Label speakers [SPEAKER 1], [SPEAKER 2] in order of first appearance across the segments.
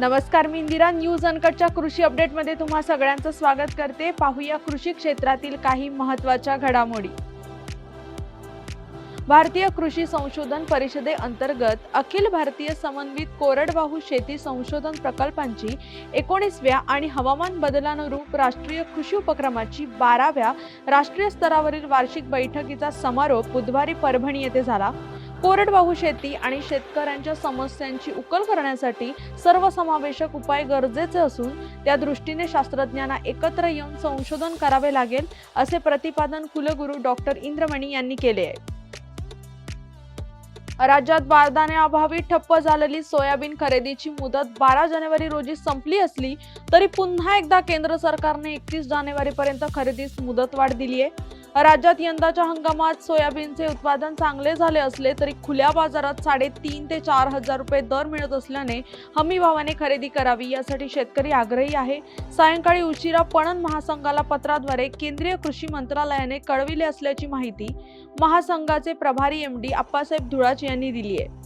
[SPEAKER 1] नमस्कार मी इंदिरा न्यूज अनकटच्या कृषी अपडेटमध्ये तुम्हा सगळ्यांचं स्वागत करते. पाहूया कृषी क्षेत्रातील काही महत्त्वाच्या घडामोडी. भारतीय कृषी संशोधन परिषदे अंतर्गत अखिल भारतीय समन्वित कोरडवाहू शेती संशोधन प्रकल्पांची एकोणीसव्या आणि हवामान बदलानुरूप राष्ट्रीय कृषी उपक्रमाची बाराव्या राष्ट्रीय स्तरावरील वार्षिक बैठकीचा समारोप बुधवारी परभणी येथे झाला. कोरडवाहू शेती आणि शेतकऱ्यांच्या समस्यांची उकल करण्यासाठी सर्वसमावेशक उपाय गरजेचे असून त्या दृष्टीने शास्त्रज्ञांना एकत्र येऊन संशोधन करावे लागेल असे प्रतिपादन कुलगुरू डॉक्टर इंद्रमणी यांनी केले आहे. राज्यात बारदाण्याअभावी ठप्प झालेली सोयाबीन खरेदीची मुदत बारा जानेवारी रोजी संपली असली तरी पुन्हा एकदा केंद्र सरकारने एकतीस जानेवारीपर्यंत खरेदीस मुदतवाढ दिली आहे राज्यात यंदाच्या हंगामात सोयाबीनचे उत्पादन चांगले झाले असले तरी खुल्या बाजारात साडेतीन ते चार हजार रुपये दर मिळत असल्याने हमी भावाने खरेदी करावी यासाठी शेतकरी आग्रही आहे. सायंकाळी उशिरा पणन महासंघाला पत्राद्वारे केंद्रीय कृषी मंत्रालयाने कळविले असल्याची माहिती महासंघाचे प्रभारी एम डी अप्पासाहेब धुळाच यांनी दिली आहे.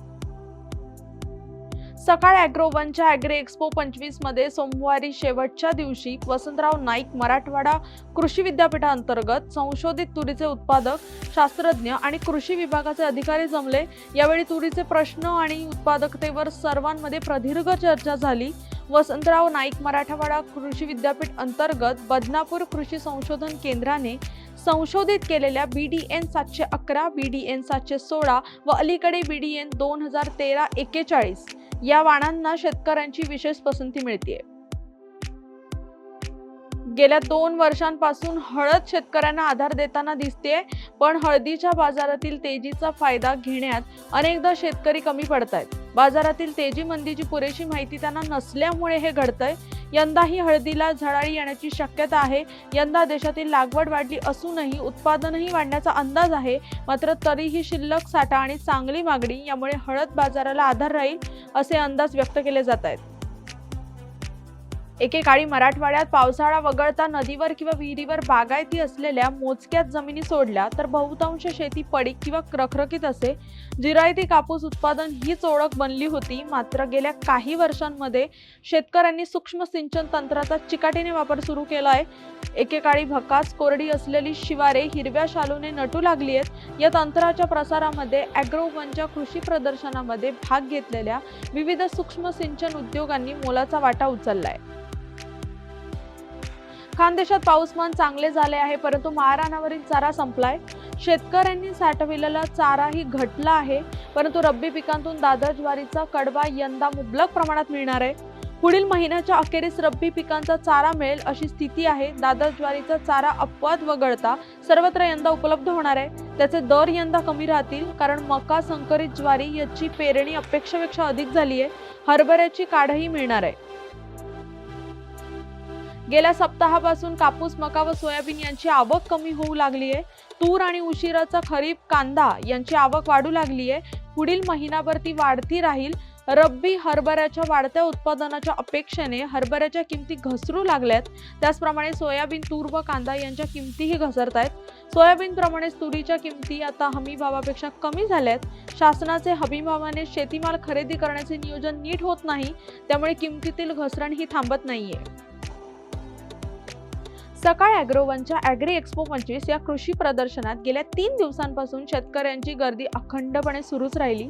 [SPEAKER 1] सकाळ अॅग्रोवनच्या अॅग्री एक्स्पो पंचवीसमध्ये सोमवारी शेवटच्या दिवशी वसंतराव नाईक मराठवाडा कृषी विद्यापीठांतर्गत संशोधित तुरीचे उत्पादक शास्त्रज्ञ आणि कृषी विभागाचे अधिकारी जमले. यावेळी तुरीचे प्रश्न आणि उत्पादकतेवर सर्वांमध्ये प्रदीर्घ चर्चा झाली. वसंतराव नाईक मराठवाडा कृषी विद्यापीठ अंतर्गत बदनापूर कृषी संशोधन केंद्राने संशोधित केलेल्या बी डी एन सातशे अकरा बी डी एन सातशे सोळा व अलीकडे बी डी एन दोन हजार तेरा एक्केचाळीस. या वाणांना शेतकऱ्यांची विशेष पसंती मिळते गेल्या दोन वर्षांपासून हळद शेतकऱ्यांना आधार देताना दिसते पण हळदीच्या बाजारातील तेजीचा फायदा घेण्यात अनेकदा शेतकरी कमी पडत आहेत बाजारातील तेजी मंदीची पुरेशी माहिती त्यांना नसल्यामुळे हे घडतंय यंदाही हळदीला झळाळी येण्याची शक्यता आहे. यंदा देशातील लागवड वाढली असूनही उत्पादनही वाढण्याचा अंदाज आहे. मात्र तरीही शिल्लक साठा आणि चांगली मागणी यामुळे हळद बाजाराला आधार राहील असे अंदाज व्यक्त केले जात आहेत. एकेकाळी मराठवाड्यात पावसाळा वगळता नदीवर किंवा विहिरीवर बागायती असलेल्या मोजक्यात जमिनी सोडल्या तर बहुतांश शेती पडीक किंवा रखरखीत असे. जिरायती कापूस उत्पादन हीच ओळख बनली होती. मात्र गेल्या काही वर्षांमध्ये शेतकऱ्यांनी सूक्ष्म सिंचन तंत्राचा चिकाटीने वापर सुरू केला आहे एकेकाळी भकास कोरडी असलेली शिवारे हिरव्या शालूने नटू लागली आहेत या तंत्राच्या प्रसारामध्ये अॅग्रोवनच्या कृषी प्रदर्शनामध्ये भाग घेतलेल्या विविध सूक्ष्म सिंचन उद्योगांनी मोलाचा वाटा उचललाय. खानदेशात पाऊसमान चांगले झाले आहे परंतु महाराणावरील चारा संपलाय. शेतकऱ्यांनी साठविलेला चाराही घटला आहे परंतु रब्बी पिकांतून दादर ज्वारीचा कडवा यंदा मुबलक प्रमाणात मिळणार आहे. पुढील महिन्याच्या अखेरीस रब्बी पिकांचा चारा मिळेल अशी स्थिती आहे. दादर ज्वारीचा चारा अपवाद वगळता सर्वत्र यंदा उपलब्ध होणार आहे. त्याचे दर यंदा कमी राहतील कारण मका संकरित ज्वारी याची पेरणी अपेक्षेपेक्षा अधिक झाली आहे हरभऱ्याची काढही मिळणार आहे. गेल्या सप्ताहापासून कापूस मका व सोयाबीन यांची आवक कमी होऊ लागली आहे. तूर आणि उशिराचा खरीप कांदा यांची आवक वाढू लागली आहे. पुढील महिनाभर ती वाढती राहील. रब्बी हरभऱ्याच्या वाढत्या उत्पादनाच्या अपेक्षेने हरभऱ्याच्या किमती घसरू लागल्यात. त्याचप्रमाणे सोयाबीन तूर व कांदा यांच्या किमतीही घसरत आहेत. सोयाबीनप्रमाणेच तुरीच्या किमती आता हमीभावापेक्षा कमी झाल्यात. शासनाचे हमीभावाने शेतीमाल खरेदी करण्याचे नियोजन नीट होत नाही. त्यामुळे किमतीतील घसरण ही थांबत नाहीये. सकाळ अॅग्रोवनच्या अॅग्री एक्स्पो पंचवीस या कृषी प्रदर्शनात गेल्या तीन दिवसांपासून शेतकऱ्यांची गर्दी अखंडपणे सुरूच राहिली.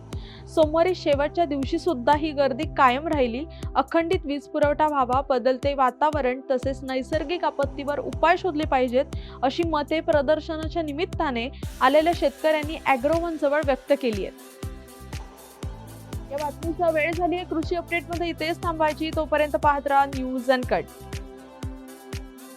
[SPEAKER 1] सोमवारी शेवटच्या दिवशी सुद्धा ही गर्दी कायम राहिली. अखंडित वीज पुरवठा व्हावा बदलते वातावरण तसेच नैसर्गिक आपत्तीवर उपाय शोधले पाहिजेत अशी मते प्रदर्शनाच्या निमित्ताने आलेल्या शेतकऱ्यांनी अॅग्रोवन जवळ व्यक्त केली आहेत. या बातमीचा वेळ झाली आहे कृषी अपडेटमध्ये इथेच थांबायची. तोपर्यंत पाहत राहा न्यूज अँड कट.